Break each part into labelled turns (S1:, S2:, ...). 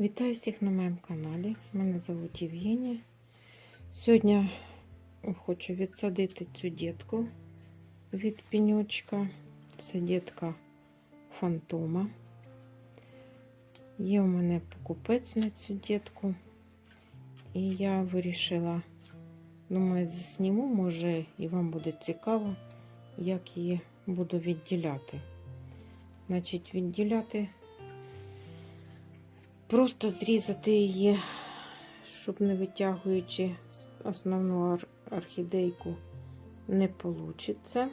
S1: Вітаю всіх на моєму каналі. Мене звуть Євгенія. Сьогодні хочу відсадити цю дітку від пеньочка. Це дітка фантома. Є у мене покупець на цю дітку. І я вирішила, думаю, засніму, може, і вам буде цікаво, як її буду відділяти. Значить, відділяти Просто зрізати її, щоб не витягуючи основну орхідейку, не вийде.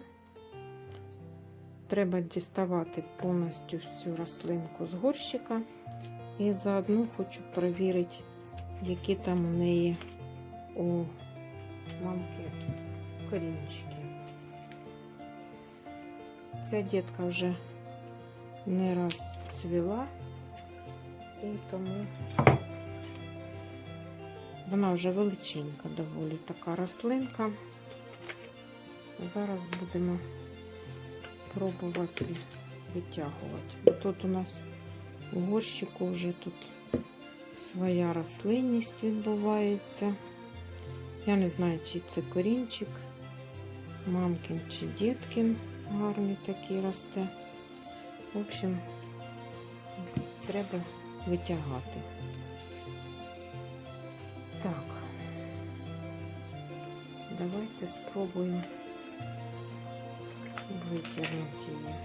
S1: Треба діставати повністю всю рослинку з горщика. І заодно хочу перевірити, які там у неї у мамки корінчики. Ця дітка вже не раз цвіла. Тому вона вже величенька, доволі така рослинка. Зараз будемо пробувати витягувати. Тут у нас у горщику вже тут своя рослинність відбувається. Я не знаю, чи це корінчик, мамкин чи діткин гарний такий росте. В общем, треба витягати. Так, давайте спробуємо витягнути її.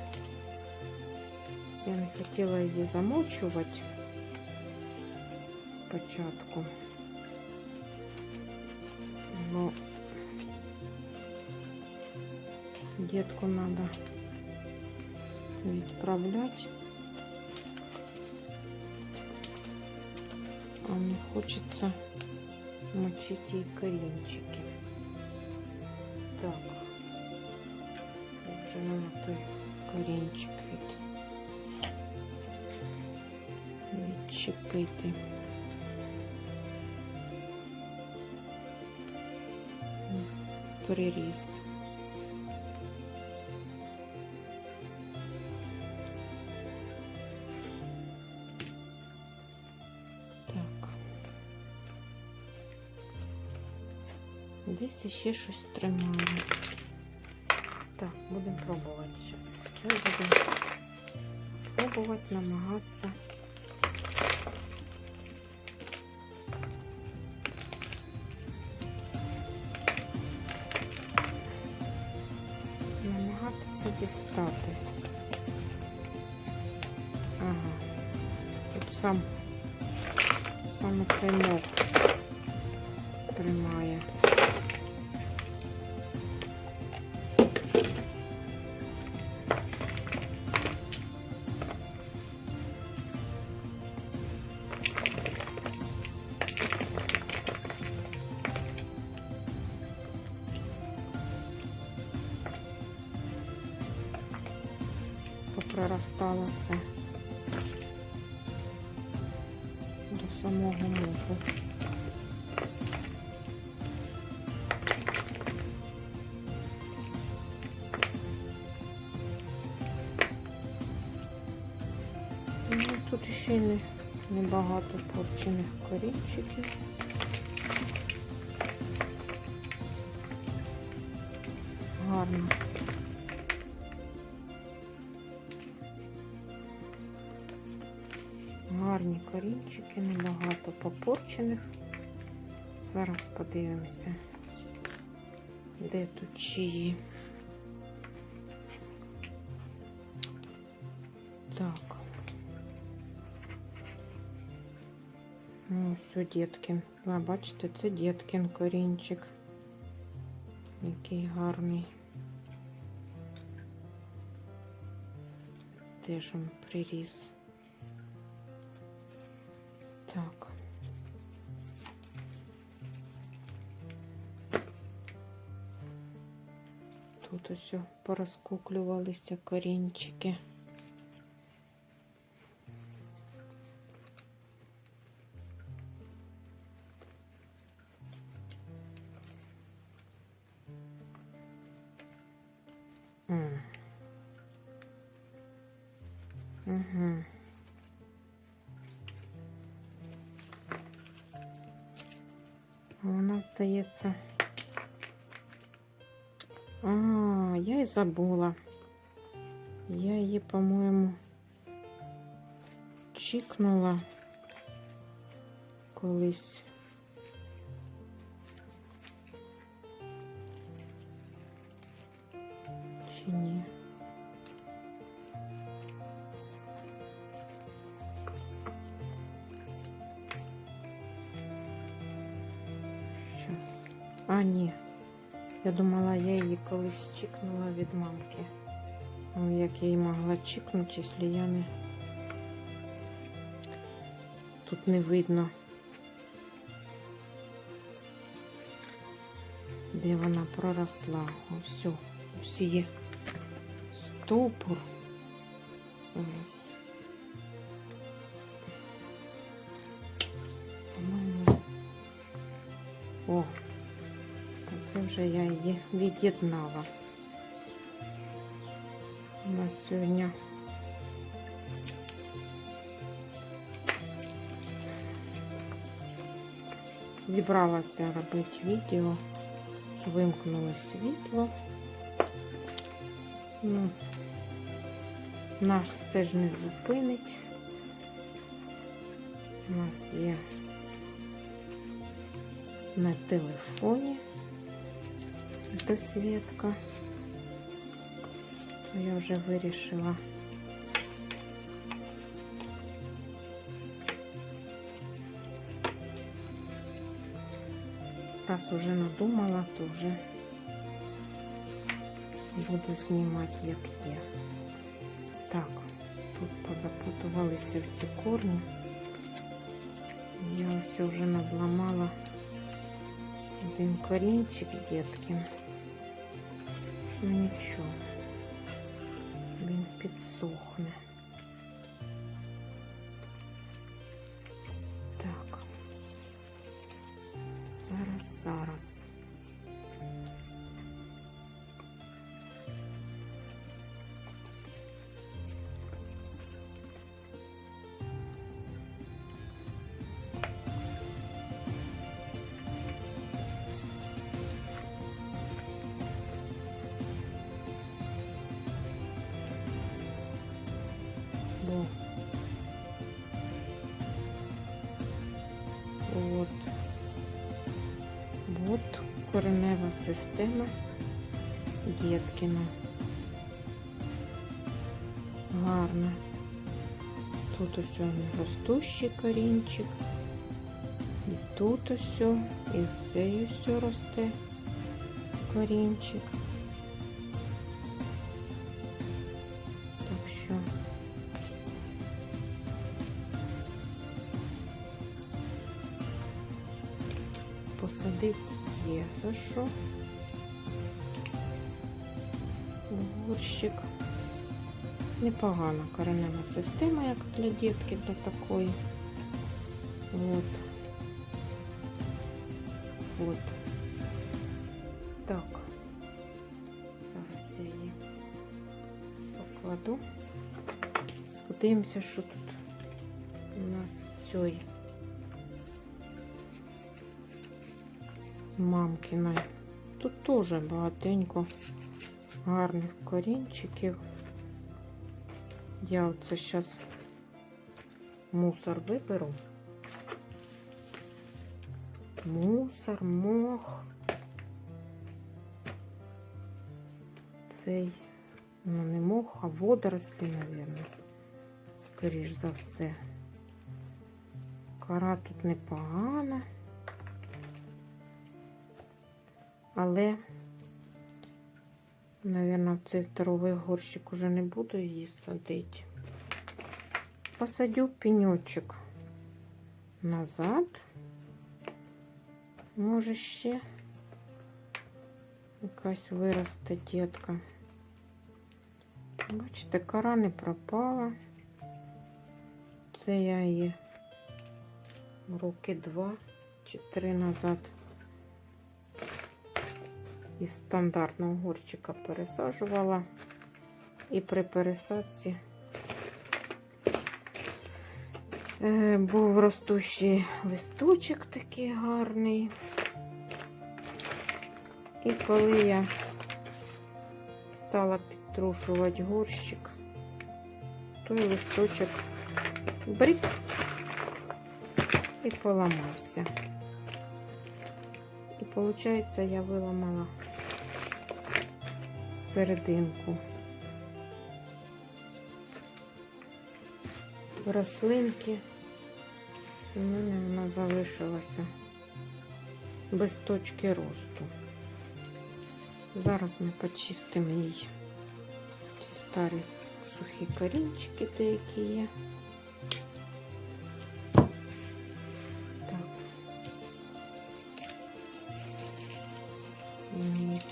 S1: Я не хотіла її замочувати спочатку, но дітку треба відправляти. хочется мочить ей коренчики. Так, вже на той корінчик від відчепити. Приріс. Десь ще щось тримає. Так, будемо пробувати зараз. Все будемо пробувати, намагатися. Намагатися дістати. Ага. Тут сам саме цей мох Попроростало все до самого моху. Ну, тут ще не, небагато порчених корінчиків. Гарно. Корінчики, небагато попорчених. Зараз подивимося, де тут чиї. Так. Ну, все, Діткін. Ви бачите, це Діткін корінчик. Який гарний. Теж він приріс. Так. Тут ось порозкуклювалися корінчики. Угу. Вона здається. А, я і забула. Я її, по-моєму, чікнула колись. А, ні. Я думала, я її колись чікнула від мамки. Ну, як я її могла чікнути, якщо я не. Тут не видно. Де вона проросла. Ось, ось є стовбур. Зараз. По-моєму. О, це вже я її від'єднала. У нас сьогодні зібралася робити відео, вимкнуло світло. Ну, нас це ж не зупинить. У нас є на телефоні досвідка. То я вже вирішила. Раз уже надумала, то вже буду знімати як є. Так, тут позапутувалися в ці корні. Я ось вже надламала один корінчик дітки. Ну нічого, він підсохне. Так. Зараз, зараз. Коренева система діткіна. Гарна. Тут ось он ростущий корінчик. І тут ось, і цей ось росте корінчик. Так що посадити є що. Горщик. Непогана коренева система, як для дітки, для такої. От. От. Так. Зараз я її покладу. Подивимося, що тут у нас цей. Мамкиної. Тут теж багатенько гарних корінчиків. Я оце зараз мусор виберу. Мусор, мох. Цей, ну не мох, а водорослі, мабуть. Скоріш за все. Кора тут непогана. Але, мабуть, в цей здоровий горщик уже не буду її садити. Посадю пеньочок назад. Може ще якась виросте дітка. Бачите, кора не пропала. Це я її роки два чи три назад із стандартного горщика пересаджувала. І при пересадці е, був ростущий листочок такий гарний. І коли я стала підтрушувати горщик, той листочок брик і поламався. І виходить, я виламала серединку. рослинки. У мене вона залишилася без точки росту. Зараз ми почистимо її. Ці старі сухі корінчики деякі є.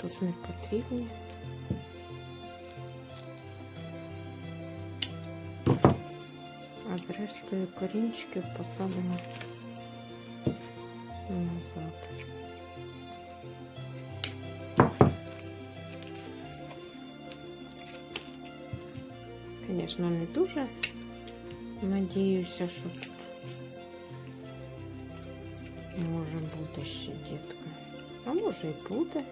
S1: тут не потрібні. А зрештою корінчиків посадимо назад. Звісно, не дуже. Надіюся, що тут може бути ще дітка. А може і буде.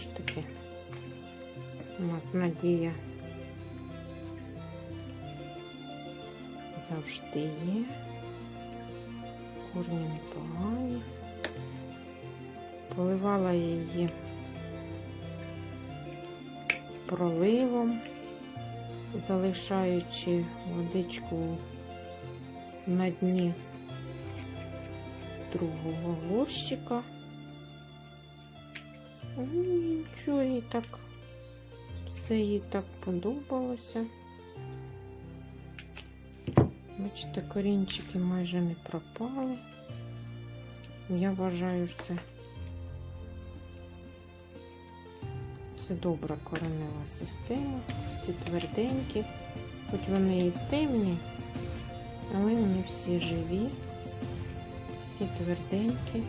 S1: Ж таки у нас надія. завжди є. Корні непогані. Поливала її проливом, залишаючи водичку на дні другого горщика. Ну, Нічого їй так, все їй так подобалося. Бачите, корінчики майже не пропали. Я вважаю, що це, це добра коренева система. Всі тверденькі, хоч вони і темні, але вони всі живі, всі тверденькі.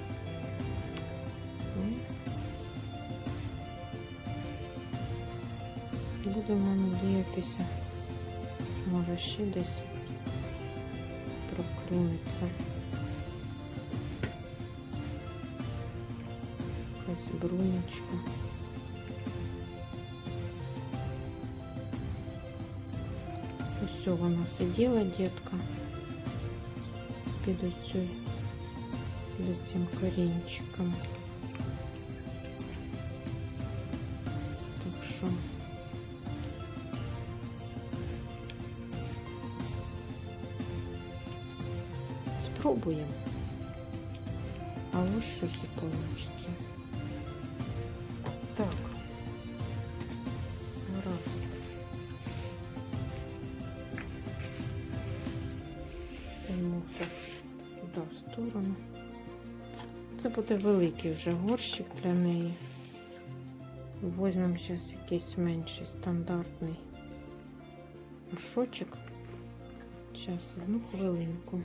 S1: Будемо надіятися, може ще десь проклюнеться. Якась брунечка. Ось вона сиділа, дітка, під оцю, під цим корінчиком. Спробуємо. А ось щось і получиться. Так. Гаразд. Йому так сюди в сторону. Це буде великий вже горщик для неї. Возьмемо зараз якийсь менший стандартний горшочок. Зараз одну хвилинку.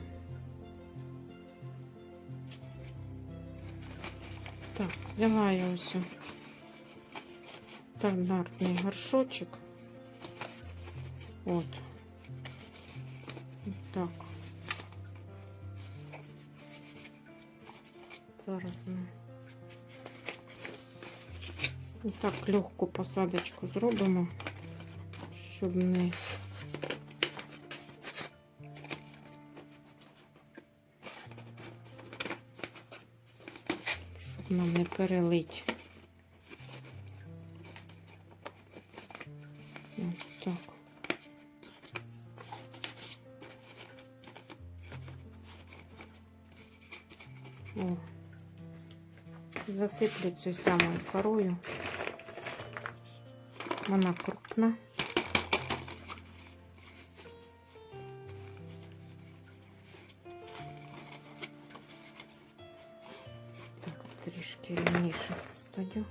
S1: Так, взяла я ось стандартний горшочок. От. Так. Зараз ми так легку посадочку зробимо, щоб не нам не перелить. Ось так. О. Засиплю цю самою корою. Вона крупна. трішки рівніше стою.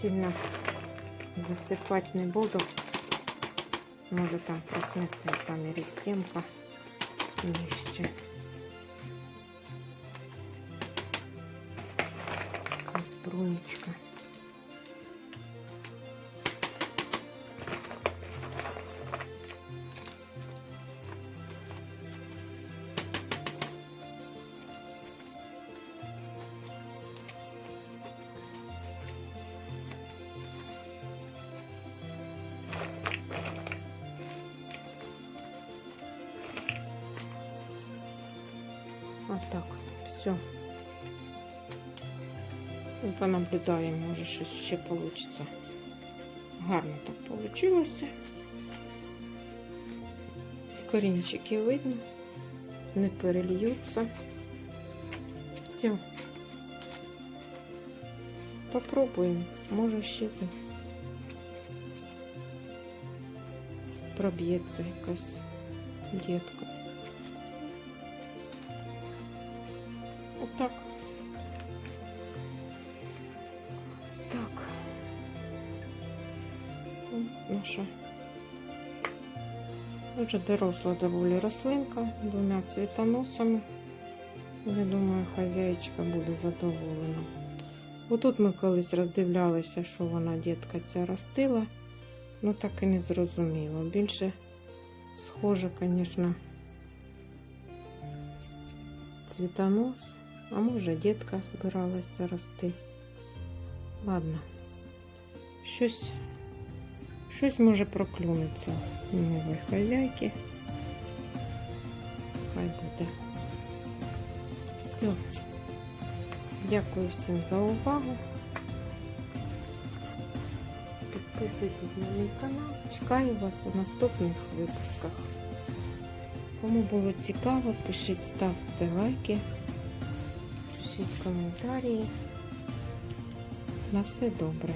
S1: Сильно засипати не буду. Може там проснеться яка мерістемка нижче. Якась так. Все. І понаблюдаємо, може щось ще вийде. Гарно так вийшло. Корінчики видно, не перельються. Все. Попробуємо. Може ще проб'ється якась дітка. Так. М, Наша вже доросла доволі рослинка двома цвітоносами. Я думаю, хазяїчка буде задоволена. Отут ми колись роздивлялися, що вона дітка ця ростила, ну так і не зрозуміло. Більше схоже, звісно, цвітонос, а може дітка збиралася рости. Ладно, щось, щось може проклюнеться у нової хазяйки. Хай буде. Все. Дякую всім за увагу. Підписуйтесь на мій канал. Чекаю вас у наступних випусках. Кому було цікаво, пишіть, ставте лайки, пишіть коментарі. На все добре.